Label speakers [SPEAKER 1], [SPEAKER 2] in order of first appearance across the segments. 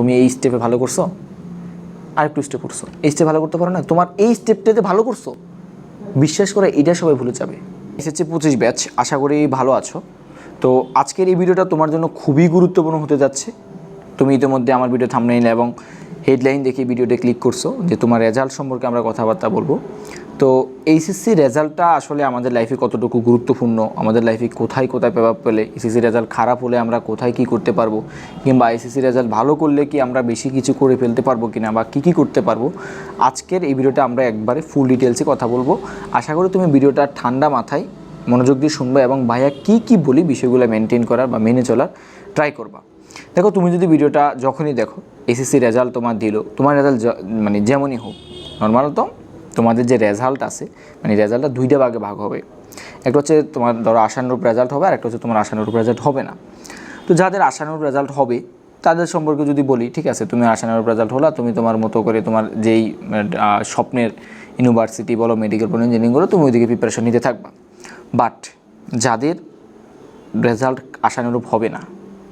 [SPEAKER 1] তুমি এই স্টেপে ভালো করছ? আর একটু স্টেপ করছ। এই স্টেপ ভালো করতে পারো না? তোমার এই স্টেপটাতে ভালো করছ, বিশ্বাস করে এটা সবাই ভুলে যাবে। এসেছে পঁচিশ ব্যাচ আশা করি ভালো আছো। তো আজকের এই ভিডিওটা তোমার জন্য খুবই গুরুত্বপূর্ণ হতে যাচ্ছে। তুমি ইতিমধ্যে আমার ভিডিও থামনেইল এবং হেডলাইন দেখে ভিডিওতে ক্লিক করছ যে তোমার রেজাল্ট সম্পর্কে আমরা কথাবার্তা বলব। তো এইচএসসি রেজাল্টটা আসলে আমাদের লাইফে কতটুকু গুরুত্বপূর্ণ? আমাদের লাইফে কোথায় কোথায় প্রভাব পেলে এসএসসি রেজাল্ট খারাপ হলে আমরা কোথায় কি করতে পারব? কিংবা এসএসসি রেজাল্ট ভালো করলে কি আমরা বেশি কিছু করে ফেলতে পারব কি না বা কী কী করতে পারব? আজকের এই ভিডিওটা আমরা একবারে ফুল ডিটেলসে কথা বলব। আশা করি তুমি ভিডিওটা ঠান্ডা মাথায় মনোযোগ দিয়ে শুনবে এবং ভাইয়া কী কী বলি বিষয়গুলো মেনটেন করার বা মেনে চলার ট্রাই করবা। দেখো, তুমি যদি ভিডিওটা যখনই দেখো এসএসসি রেজাল্ট তোমার দিল। তোমার রেজাল্ট মানে যেমনই হোক নর্মাল তো? তোমাদের যে রেজাল্ট আছে মানে রেজাল্টটা দুইটা ভাগে ভাগ হবে। একটা হচ্ছে তোমার ধরো আশানুরূপ রেজাল্ট হবে আর একটা হচ্ছে তোমার আশানুরূপ রেজাল্ট হবে না। তো যাদের আশানুরূপ রেজাল্ট হবে, তাদের সম্পর্কে যদি বলি, ঠিক আছে, তুমি আশানুরূপ রেজাল্ট হলো, তুমি তোমার মতো করে তোমার যেই স্বপ্নের ইউনিভার্সিটি বলো মেডিকেল বলো ইঞ্জিনিয়ারিং বলো, তুমি ওইদিকে প্রিপারেশন নিতে থাকবা। বাট যাদের রেজাল্ট আশানুরূপ হবে না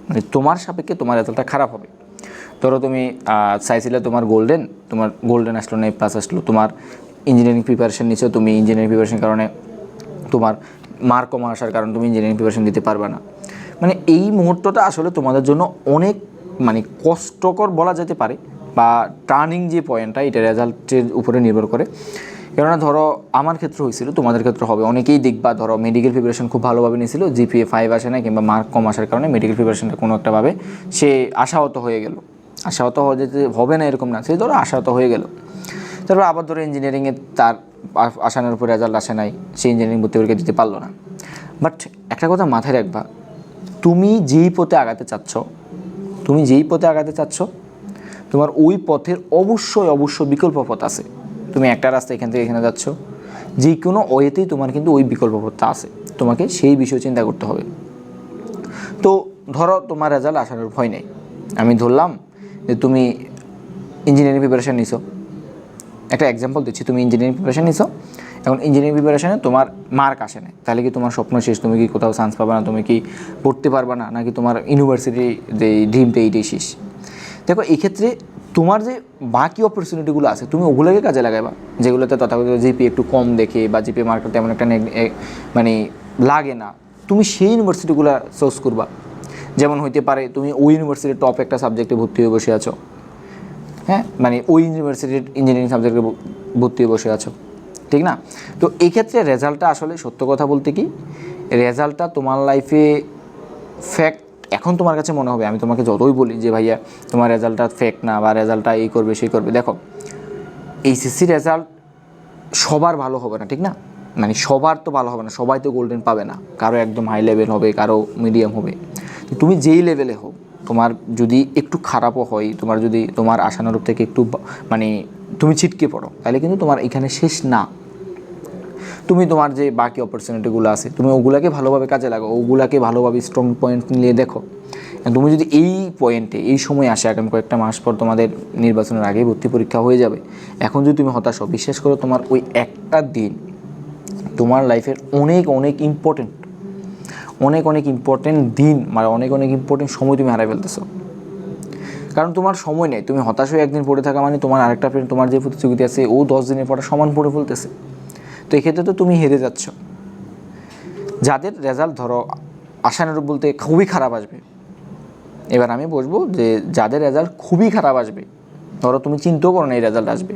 [SPEAKER 1] মানে তোমার সাপেক্ষে তোমার রেজাল্টটা খারাপ হবে। ধরো তুমি চাইছিলে তোমার গোল্ডেন তোমার গোল্ডেন আসলো না প্লাস আসলো, তোমার ইঞ্জিনিয়ারিং প্রিপারেশন নিচ্ছ তুমি ইঞ্জিনিয়ারিং প্রিপারেশন কারণে তোমার মার্ক কম আসার কারণে তুমি ইঞ্জিনিয়ারিং প্রিপারেশন দিতে পারবে না। মানে এই মুহূর্তটা আসলে তোমাদের জন্য অনেক মানে কষ্টকর বলা যেতে পারে বা টার্নিং যে পয়েন্টটা এটা রেজাল্টের উপরে নির্ভর করে। কেননা ধরো, আমার ক্ষেত্রে হয়েছিল, তোমাদের ক্ষেত্রে হবে। অনেকেই দেখবা, ধরো মেডিকেল প্রিপারেশন খুব ভালোভাবে নিয়েছিল জিপিএ ফাইভ আসে না কিংবা মার্ক কম আসার কারণে মেডিকেল প্রিপারেশনটা কোনো একটাভাবে সে আশাহত হয়ে গেল। আশাহত হয়ে যেতে হবে না, এরকম না। সে ধরো আশাহত হয়ে গেল। তারপর আবার ধরো ইঞ্জিনিয়ারিংয়ে তার আসানোর উপর রেজাল্ট আসে নাই, সে ইঞ্জিনিয়ারিং ভর্তি পরীক্ষা দিতে পারল না। বাট একটা কথা মাথায় রাখবা, তুমি যেই পথে আগাতে চাচ্ছ, তুমি যেই পথে আগাতে চাচ্ছ, তোমার ওই পথের অবশ্যই অবশ্যই বিকল্প পথ আছে। তুমি একটা রাস্তা এখান থেকে এখানে যাচ্ছ যে কোনো ওয়েতেই তোমার কিন্তু ওই বিকল্প পথটা আছে। তোমাকে সেই বিষয়ে চিন্তা করতে হবে। তো ধরো তোমার রেজাল্ট আসানোর ভয় নেই। আমি ধরলাম যে তুমি ইঞ্জিনিয়ারিং প্রিপারেশান নিছো। একটা এক্সাম্পল দিচ্ছি, তুমি ইঞ্জিনিয়ারিং প্রিপারেশান নিছো, এখন ইঞ্জিনিয়ারিং প্রিপারেশানে তোমার মার্ক আসে না তাহলে কি তোমার স্বপ্ন শেষ? তুমি কি কোথাও চান্স পাবে না? তুমি কি পড়তে পারবে না? নাকি তোমার ইউনিভার্সিটি যে ড্রিমটা এইটাই শেষ? দেখো এই ক্ষেত্রে তোমার যে বাকি অপরচুনিটিগুলো আছে, তুমি ওগুলোকে কাজে লাগাইবা। যেগুলোতে তথাকথিত জিপি একটু কম দেখে বা জিপি মার্কেট তেমন একটা মানে লাগে না। তুমি সেই ইউনিভার্সিটিগুলো চুজ করবা। যেমন হইতে পারে, তুমি ওই ইউনিভার্সিটির টপ একটা সাবজেক্টে ভর্তি হয়ে বসে আছো। হ্যাঁ? মানে ওই ইউনিভার্সিটির ইঞ্জিনিয়ারিং সাবজেক্টে ভর্তি বসে আছো। ঠিক না? তো এই ক্ষেত্রে রেজাল্টটা আসলে সত্য কথা বলতে কি? রেজাল্টটা তোমার লাইফে ফ্যাক্ট এখন তোমার কাছে মনে হবে। আমি তোমাকে যতই বলি যে ভাইয়া, তোমার রেজাল্টটা ফেক না বা রেজাল্টটা এই করবে, সেই করবে। দেখো এইচএসসি রেজাল্ট সবার ভালো হবে না, ঠিক না? মানে সবার তো ভালো হবে না, সবাই তো গোল্ডেন পাবে না। কারও একদম হাই লেভেল হবে, কারও মিডিয়াম হবে। তুমি যেই লেভেলে হোক তোমার যদি একটু খারাপও হয়, তোমার যদি তোমার আশানুরূপ থেকে একটু মানে তুমি ছিটকে পড়ো, তাহলে কিন্তু তোমার এখানে শেষ না। তুমি তোমার যে বাকি অপরচুনিটিগুলো আছে, তুমি ওগুলাকে ভালোভাবে কাজে লাগাও, ওগুলাকে ভালোভাবে স্ট্রং পয়েন্ট নিয়ে দেখো। তুমি যদি এই পয়েন্টে এই সময় আসে, আগামী কয়েকটা মাস পর তোমাদের নির্বাচনের আগেই ভর্তি পরীক্ষা হয়ে যাবে। এখন যদি তুমি হতাশ বিশ্বাস করো তোমার ওই একটা দিন তোমার লাইফের অনেক অনেক ইম্পর্টেন্ট অনেক অনেক ইম্পর্টেন্ট দিন মানে অনেক অনেক ইম্পর্টেন্ট সময় তুমি হারাই ফেলতেছো। কারণ তোমার সময় নেই, তুমি হতাশ হয়ে একদিন পড়ে থাকা মানে তোমার আরেকটা ফ্রেন্ড তোমার যে প্রতিযোগিতা আছে, ও দশ দিনের পরে সমান পড়ে ফেলতেছে। তো এক্ষেত্রে তো তুমি হেরে যাচ্ছ। যাদের রেজাল্ট ধরো, আশানুরূপ বলতে খুবই খারাপ আসবে। এবার আমি বসবো যে যাদের রেজাল্ট খুবই খারাপ আসবে, ধরো তুমি চিন্তাও করো না এই রেজাল্ট আসবে,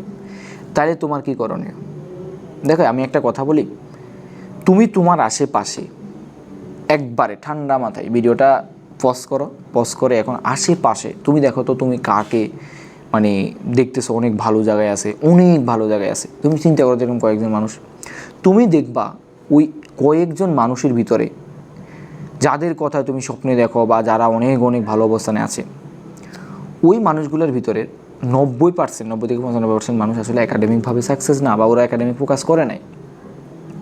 [SPEAKER 1] তাহলে তোমার কি করণীয়? দেখো আমি একটা কথা বলি, তুমি তোমার আশেপাশে একবারে ঠান্ডা মাথায়। ভিডিওটা পজ করো পজ করে এখন আশেপাশে, তুমি দেখো তো তুমি কাকে মানে দেখতেছো, অনেক ভালো জায়গায় আছে, অনেক ভালো জায়গায় আছে। তুমি চিন্তা করো যেরকম কয়েকজন মানুষ। তুমি দেখবা ওই কয়েকজন মানুষের ভিতরে যাদের কথা তুমি স্বপ্নে দেখো বা যারা অনেক অনেক ভালো অবস্থানে আছে, ওই মানুষগুলোর ভিতরে নব্বই পার্সেন্ট নব্বই থেকে পঁচানব্বই পার্সেন্ট মানুষ আসলে একাডেমিকভাবে সাকসেস না বা ওরা একাডেমিক ফোকাস করে নাই।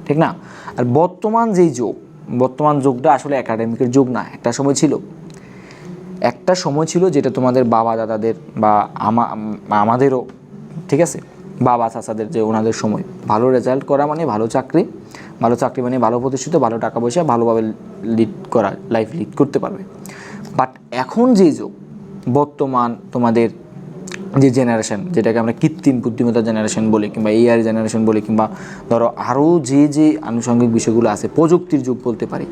[SPEAKER 1] ঠিক না? আর বর্তমান যেই যুগ বর্তমান যুগটা আসলে একাডেমিকের যুগ না, একটা সময় ছিল। একটা সময় ছিল যেটা তোমাদের বাবা দাদাদের বা আমা, আমাদেরও, ঠিক আছে? বাবা চাচাদের যে ওনাদের সময়। ভালো রেজাল্ট করা মানে ভালো চাকরি ভালো চাকরি মানে ভালো প্রতিষ্ঠিত, ভালো টাকা পয়সা, ভালোভাবে লিড করা লাইফ লিড করতে পারবে। বাট এখন যে যুগ, বর্তমান তোমাদের যে জেনারেশন যেটাকে আমরা কৃত্রিম বুদ্ধিমত্তা জেনারেশন বলি কিংবা এআই জেনারেশন বলি কিংবা ধরো আরও যে যে আনুষঙ্গিক বিষয়গুলো আছে, প্রযুক্তির যুগ বলতে পারি।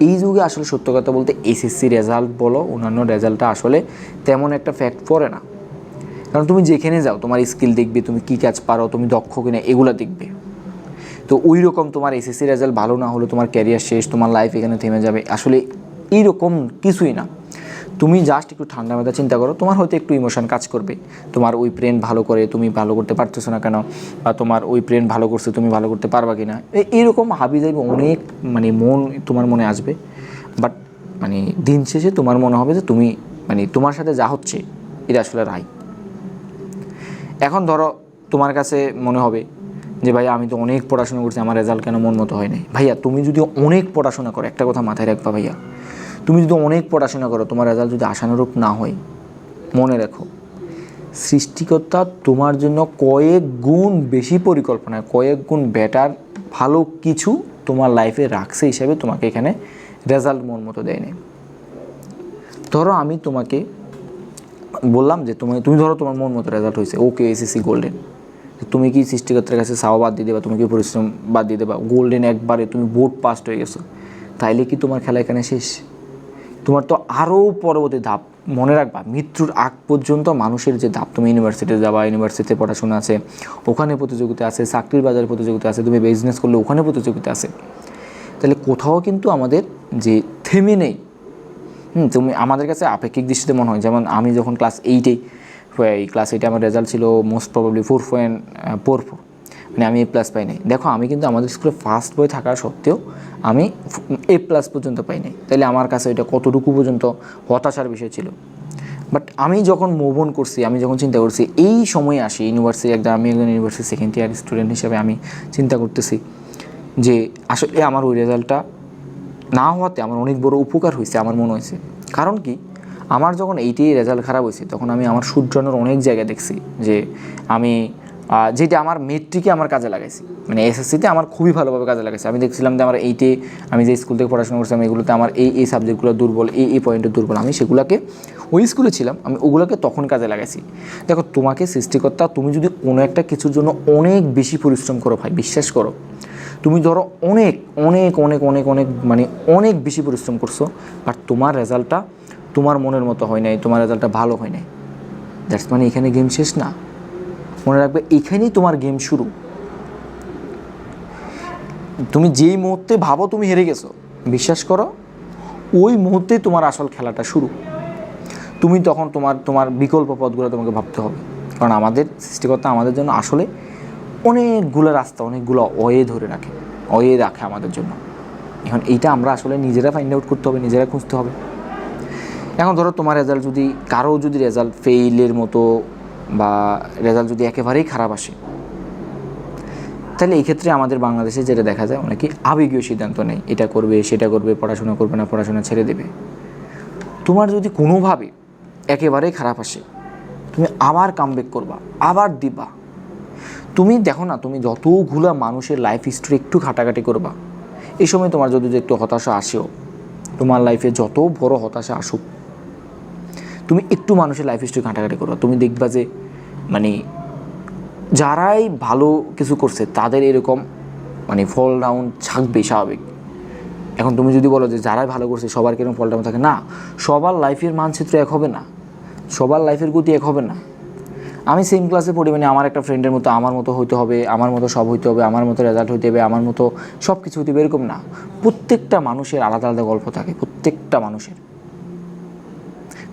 [SPEAKER 1] এই যুগে আসলে সত্য কথা বলতে এসএসসি রেজাল্ট বলো, অন্যান্য রেজাল্টটা আসলে তেমন একটা ফ্যাক্ট পড়ে না। কারণ তুমি যেখানে যাও, তোমার স্কিল দেখবে, তুমি কী কাজ পারো, তুমি দক্ষ কিনা, এগুলো দেখবে। তো ওই রকম তোমার এসএসসি রেজাল্ট ভালো না হলে তোমার ক্যারিয়ার শেষ, তোমার লাইফ এখানে থেমে যাবে। আসলে এইরকম কিছুই না। তুমি জাস্ট একটু ঠান্ডা মাথা চিন্তা করো, তোমার হয়তো একটু ইমোশন কাজ করবে। তোমার ওই ব্রেন ভালো করে তুমি ভালো করতে পারতেছো না কেন? বা তোমার ওই ব্রেন ভালো করছে, তুমি ভালো করতে পারবা কি না এইরকম হাবি অনেক মানে মন তোমার মনে আসবে। বাট মানে দিন শেষে তোমার মনে হবে যে তুমি মানে তোমার সাথে যা হচ্ছে, এটা আসলে রাই এখন ধরো তোমার কাছে মনে হবে যে, ভাইয়া, আমি তো অনেক পড়াশোনা করছি, আমার রেজাল্ট কেন মন মতো হয় নাই? ভাইয়া, তুমি যদি অনেক পড়াশোনা করো, একটা কথা মাথায় রাখবা ভাইয়া। তুমি যদি অনেক পড়াশোনা করো, তোমার রেজাল্ট যদি আশানুরূপ না হয়, মনে রাখো, সৃষ্টিকর্তা তোমার জন্য কয়েক গুণ বেশি পরিকল্পনা, কয়েক গুণ বেটার ভালো কিছু তোমার লাইফে রাখছে হিসাবে তোমাকে এখানে রেজাল্ট মন মতো দেয়নি। ধরো আমি তোমাকে বললাম যে তুমি তুমি ধরো তোমার মন মতো রেজাল্ট হয়েছে ওকে এসএসসি গোল্ডেন তুমি কি সৃষ্টিকর্তার কাছে সাও বাদ দিয়ে দেবা, তুমি কি পরিশ্রম বাদ দিয়ে দেবা? গোল্ডেন একবারে তুমি বোর্ড পাস্ট হয়ে গেছো। তাইলে কি তোমার খেলা এখানে শেষ? তোমার তো আরও পরবর্তী ধাপ মনে রাখবা, মৃত্যুর আগ পর্যন্ত মানুষের যে ধাপ, তুমি ইউনিভার্সিটিতে যাবা ইউনিভার্সিটিতে পড়াশোনা আছে, ওখানে প্রতিযোগিতা আছে, চাকরির বাজারে প্রতিযোগিতা আছে, তুমি বিজনেস করলে ওখানে প্রতিযোগিতা আছে। তাহলে কোথাও কিন্তু আমাদের যে থেমে নেই, হুম, তুমি আমাদের কাছে আপেক্ষিক দৃষ্টিতে মনে হয়, যেমন আমি যখন ক্লাস এইটেই এই ক্লাস এইটে আমার রেজাল্ট ছিল most probably four point four four মানে আমি এ প্লাস পাই নাই। দেখো, আমি কিন্তু আমাদের স্কুলে ফার্স্ট বই থাকা সত্ত্বেও আমি এ প্লাস পর্যন্ত পাই নাই। তাহলে আমার কাছে ওইটা কতটুকু পর্যন্ত হতাশার বিষয় ছিল? বাট আমি যখন মুভ অন করছি, আমি যখন চিন্তা করছি, এই সময়ে আসি ইউনিভার্সিটি একদম আমি একজন ইউনিভার্সিটি সেকেন্ড ইয়ার স্টুডেন্ট হিসেবে আমি চিন্তা করতেছি যে, আসলে আমার ওই রেজাল্টটা না হওয়াতে আমার অনেক বড় উপকার হয়েছে, আমার মনে হয়েছে। কারণ কি? আমার যখন এইটি রেজাল্ট খারাপ হয়েছে, তখন আমি আমার সূর্যনের অনেক জায়গায় দেখছি যে, আমি যেটা আমার মেট্রিকে আমার কাজে লাগাইছি। মানে এসএসসিতে আমার খুবই ভালোভাবে কাজে লাগাইছে। আমি দেখছিলাম যে আমার এইটে আমি যে স্কুল থেকে পড়াশোনা করছিলাম এগুলোতে আমার এই এই সাবজেক্টগুলো দুর্বল, এই এই পয়েন্টে দুর্বল। আমি সেগুলোকে, ওই স্কুলে ছিলাম, আমি ওগুলোকে তখন কাজে লাগাইছি। দেখো, তোমাকে সৃষ্টিকর্তা, তুমি যদি কোনো একটা কিছুর জন্য অনেক বেশি পরিশ্রম করো ভাই, বিশ্বাস করো, তুমি ধরো অনেক অনেক অনেক অনেক অনেক মানে অনেক বেশি পরিশ্রম করছ, আর তোমার রেজাল্টটা তোমার মনের মতো হয় নাই, তোমার রেজাল্টটা ভালো হয় নাই। দ্যাটস মানে এখানে গেম শেষ না। মনে রাখবে, এখানেই তোমার গেম শুরু। তুমি যেই মুহূর্তে ভাবো তুমি হেরে গেছো, বিশ্বাস করো, ওই মুহূর্তেই তোমার আসল খেলাটা শুরু। তুমি তখন তোমার তোমার বিকল্প পথগুলো তোমাকে ভাবতে হবে। কারণ আমাদের সৃষ্টিকর্তা আমাদের জন্য আসলে অনেকগুলো রাস্তা, অনেকগুলো অয়ে ধরে রাখে, অয়ে রাখে আমাদের জন্য। এখন এইটা আমরা আসলে নিজেরা ফাইন্ড আউট করতে হবে, নিজেরা খুঁজতে হবে। এখন ধরো তোমার রেজাল্ট যদি, কারও যদি রেজাল্ট ফেইলের মতো বা রেজাল্ট যদি একেবারেই খারাপ আসে, তাহলে এই ক্ষেত্রে আমাদের বাংলাদেশে যেটা দেখা যায় অনেকে আবেগীয় সিদ্ধান্ত নেয়, এটা করবে, সেটা করবে, পড়াশোনা করবে না, পড়াশোনা ছেড়ে দেবে। তোমার যদি কোনোভাবে একেবারেই খারাপ আসে, তুমি আবার কামব্যাক করবা, আবার দিবা। তুমি দেখো না, তুমি যতগুলা মানুষের লাইফ হিস্ট্রি একটু ঘাটাঘাটি করবা, এই সময় তোমার যদি একটু হতাশা আসেও, তোমার লাইফে যত বড় হতাশা আসুক, তুমি একটু মানুষের লাইফ হিস্ট্রি ঘাটাঘাটি করবা। তুমি দেখবা যে মানে যারাই ভালো কিছু করছে, তাদের এরকম মানে ফল ডাউন থাকবে স্বাভাবিক। এখন তুমি যদি বলো যে যারাই ভালো করছে, সবার কীরকম ফল ডাউন থাকে? না, সবার লাইফের মানচিত্র এক হবে না। সবার লাইফের গতি এক হবে না। আমি সেম ক্লাসে পড়ি মানে আমার একটা ফ্রেন্ডের মতো আমার মতো হইতে হবে, আমার মতো সব হইতে হবে, আমার মতো রেজাল্ট হইতে হবে, আমার মতো সব কিছু হইতে হবে, এরকম না। প্রত্যেকটা মানুষের আলাদা আলাদা গল্প থাকে, প্রত্যেকটা মানুষের।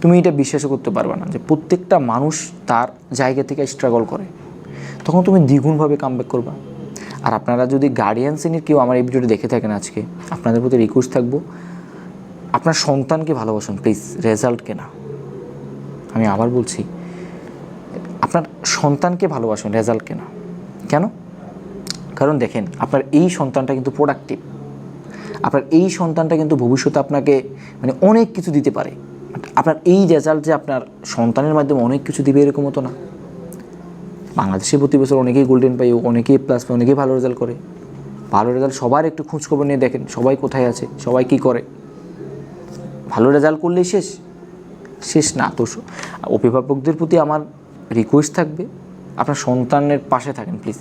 [SPEAKER 1] তুমি এটা বিশ্বাসও করতে পারবে না যে প্রত্যেকটা মানুষ তার জায়গা থেকে স্ট্রাগল করে। তখন তুমি দ্বিগুণভাবে কামব্যাক করবা। আর আপনারা যদি গার্ডিয়ান শ্রেণির কেউ আমার এই ভিডিওটা দেখে থাকেন আজকে, আপনাদের প্রতি রিকোয়েস্ট থাকব, আপনার সন্তানকে ভালোবাসুন প্লিজ রেজাল্টকে না আমি আবার বলছি, আপনার সন্তানকে ভালোবাসুন রেজাল্টকে না কেন? কারণ দেখেন, আপনার এই সন্তানটা কিন্তু প্রোডাক্টিভ আপনার এই সন্তানটা কিন্তু ভবিষ্যতে আপনাকে মানে অনেক কিছু দিতে পারে। আপনার এই রেজাল্ট যে আপনার সন্তানের মাধ্যমে অনেক কিছু দিবে এরকম হতো না। বাংলাদেশে প্রতি বছর অনেকেই গোল্ডেন পাই অনেকেই প্লাস পাই অনেকেই ভালো রেজাল্ট করে। ভালো রেজাল্ট সবার একটু খোঁজখবর নিয়ে দেখেন, সবাই কোথায় আছে, সবাই কি করে। ভালো রেজাল্ট করলেই শেষ। শেষ না, তো অভিভাবকদের প্রতি আমার রিকোয়েস্ট থাকবে, আপনার সন্তানের পাশে থাকেন প্লিজ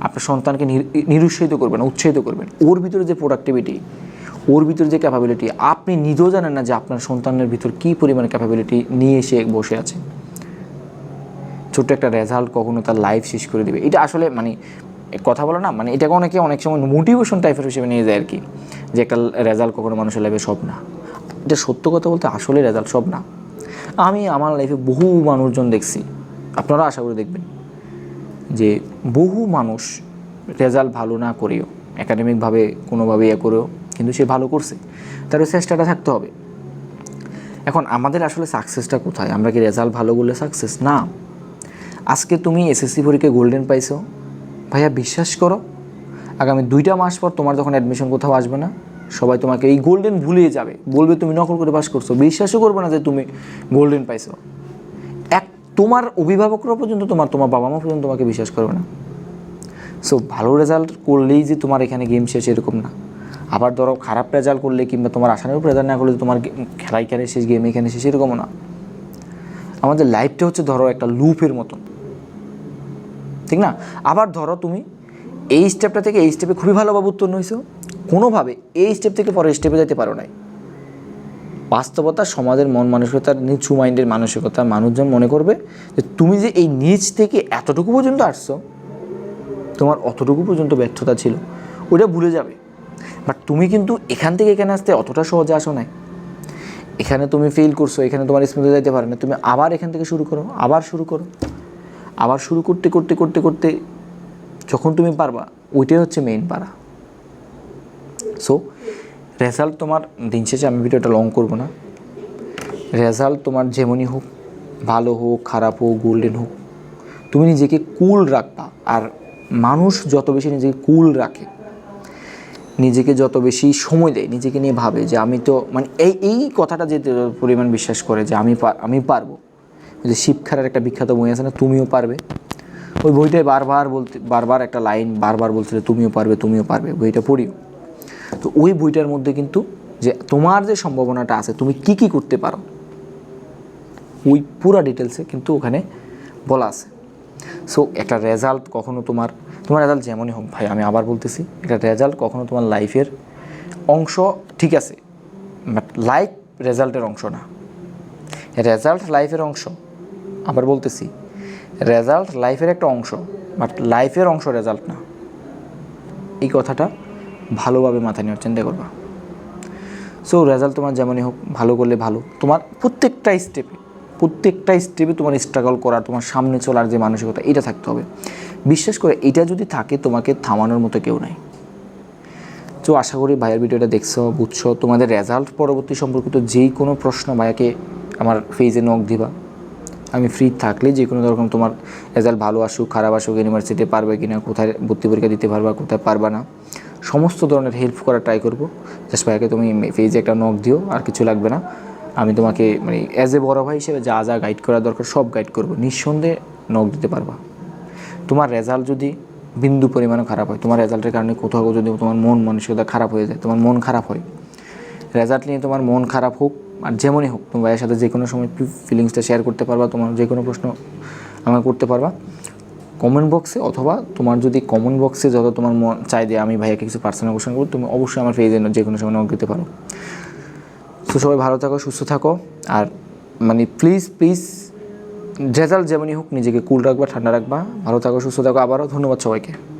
[SPEAKER 1] আপনার সন্তানকে নির- নিরুৎসাহিত করবেন, উৎসাহিত করবেন। ওর ভিতরে যে প্রোডাক্টিভিটি ওর ভিতরে যে ক্যাপাবিলিটি আপনি নিজেও জানেন না যে আপনার সন্তানের ভিতর কী পরিমাণে ক্যাপাবিলিটি নিয়ে এসে বসে আছে। ছোট্ট একটা রেজাল্ট কখনো তার লাইফ শেষ করে দেবে। এটা আসলে মানে কথা বলো না মানে এটাকে অনেকে অনেক সময় মোটিভেশন টাইপের হিসেবে নিয়ে যায় আর কি যে একটা রেজাল্ট কখনো মানুষের লাইফে সব না। এটা সত্য কথা বলতে আসলে রেজাল্ট সব না। আমি আমার লাইফে বহু মানুষজন দেখছি, আপনারা আশা করে দেখবেন, যে বহু মানুষ রেজাল্ট ভালো না করেও একাডেমিকভাবে কোনোভাবে ইয়ে করেও কিন্তু সে ভালো করছে। তার ওই চেষ্টাটা থাকতে হবে। এখন আমাদের আসলে সাকসেসটা কোথায়? আমরা কি রেজাল্ট ভালো করলে সাকসেস না। আজকে তুমি এসএসসি পরীক্ষায় গোল্ডেন পাইছো। ভাইয়া, বিশ্বাস করো, আগামী দুইটা মাস পর তোমার যখন অ্যাডমিশন কোথাও আসবে না, সবাই তোমাকে এই গোল্ডেন ভুলিয়ে যাবে। বলবে, তুমি নকল করে পাস করছ। বিশ্বাসও করবে না যে তুমি গোল্ডেন পাইছো। এক, তোমার অভিভাবকরা পর্যন্ত তোমার তোমার বাবা মা পর্যন্ত তোমাকে বিশ্বাস করবে না। সো ভালো রেজাল্ট করলেই যে তোমার এখানে গেম শেষ এরকম না। আবার ধরো খারাপ রেজাল্ট করলে কিংবা তোমার আশানুরূপ রেজাল্ট না করলে তোমার খেলাই খেলে শেষ গেম এখানে শেষ এরকমও না। আমাদের লাইফটা হচ্ছে ধরো একটা লুপের মতন। ঠিক না? আবার ধরো তুমি এই স্টেপটা থেকে এই স্টেপে খুবই ভালোভাবে উত্তীর্ণ হয়েছো। কোনোভাবে এই স্টেপ থেকে পরের স্টেপে যেতে পারো নাই। বাস্তবতা সমাজের মন মানসিকতার নিচু মাইন্ডের মানসিকতা। মানুষজন মনে করবে যে তুমি যে এই নিচ থেকে এতটুকু পর্যন্ত আসছো, তোমার অতটুকু পর্যন্ত ব্যর্থতা ছিল। ওটা ভুলে যাবে। বাট তুমি কিন্তু এখান থেকে এখানে আসতে অতটা সহজে আসো নাই। এখানে তুমি ফেল করছ, এখানে তোমার স্মৃতি যাইতে পারে না। তুমি আবার এখান থেকে শুরু করো, আবার শুরু করো। আবার শুরু করতে করতে করতে করতে যখন তুমি পারবা, ওইটাই হচ্ছে মেইন পারা। সো রেজাল্ট তোমার দিন শেষে আমি ভিডিওটা লং করব না। রেজাল্ট তোমার যেমনই হোক, ভালো হোক, খারাপ হোক গোল্ডেন হোক, তুমি নিজেকে কুল রাখবা। আর মানুষ যত বেশি নিজেকে কুল রাখে নিজেকে যত বেশি সময় দেয়, নিজেকে নিয়ে ভাবে যে আমি তো মানে এই এই কথাটা যে পরিমাণ বিশ্বাস করে যে আমি আমি পারব। যে শিবখারের একটা বিখ্যাত বই আছে না, তুমিও পারবে। ওই বইটায় বারবার বলতে, বারবার একটা লাইন বারবার বলছিল, তুমিও পারবে তুমিও পারবে, বইটা পড়িও। তো ওই বইটার মধ্যে কিন্তু যে তোমার যে সম্ভাবনাটা আছে, তুমি কি কি করতে পারো, ওই পুরো ডিটেলসে কিন্তু ওখানে বলা আছে। সো একটা রেজাল্ট কখনো তোমার তোমার রেজাল্ট যেমনই হোক ভাই, আমি আবার বলতেছি, এটা রেজাল্ট কখনো তোমার লাইফের অংশ ঠিক আছে বাট লাইফ রেজাল্টের অংশ না। রেজাল্ট লাইফের অংশ, আবার বলতেছি রেজাল্ট লাইফের একটা অংশ বাট লাইফের অংশ রেজাল্ট না। এই কথাটা ভালোভাবে মাথায় নেওয়ার চিন্তা করবা। সো রেজাল্ট তোমার যেমনই হোক, ভালো করলে ভালো। তোমার প্রত্যেকটা স্টেপে প্রত্যেকটা স্টেপে তোমার স্ট্রাগল করার তোমার সামনে চলার যে মানসিকতা, এটা থাকতে হবে। বিশ্বাস করে এটা যদি থাকে, তোমাকে থামানোর মতো কেউ নাই। তো আশা করি ভাইয়ের ভিডিওটা দেখছ, বুঝছ, তোমাদের রেজাল্ট পরবর্তী সম্পর্কিত যেই কোনো প্রশ্ন ভাইয়াকে আমার ফেজে নক দিবা। আমি ফ্রি থাকলে যে কোনো রকম তোমার রেজাল্ট ভালো আসুক, খারাপ আসুক ইউনিভার্সিটি পারবে কিনা, কোথায় ভর্তি পরীক্ষা দিতে পারবা, কোথায় পারবা না, সমস্ত ধরনের হেল্প করার ট্রাই করব। জাস্ট ভাইয়াকে তুমি ফেজে একটা নক দিও, আর কিছু লাগবে না। আমি তোমাকে মানে অ্যাজ এ বড় ভাই হিসেবে যা যা গাইড করা দরকার সব গাইড করব। নিঃসন্দেহে নক দিতে পারবা। তোমার রেজাল্ট যদি বিন্দু পরিমাণে খারাপ হয়, তোমার রেজাল্টের কারণে কোথাও যদি তোমার মন মানসিকতা খারাপ হয়ে যায়, তোমার মন খারাপ হয়। রেজাল্ট নিয়ে তোমার মন খারাপ হোক, আর যেমনই হোক তুমি ভাইয়ের সাথে যে কোনো সময় ফিলিংসটা শেয়ার করতে পারবা, তোমার যে কোনো প্রশ্ন আমাকে করতে পারবা। কমেন্ট বক্সে অথবা তোমার যদি কমেন্ট বক্সে যত তোমার মন চাই যে আমি ভাইয়াকে কিছু পার্সোনাল কোশ্চেন করব, তুমি অবশ্যই আমার পেজে যে কোনো সময় নক দিতে পারো। তো সবাই ভালো থাকো, সুস্থ থাকো, আর মানে প্লিজ প্লিজ রেজাল্ট যেমনই হোক, নিজেকে কুল রাখবা, ঠান্ডা রাখবা, ভালো থাকো, সুস্থ থাকো, আবারও ধন্যবাদ সবাইকে।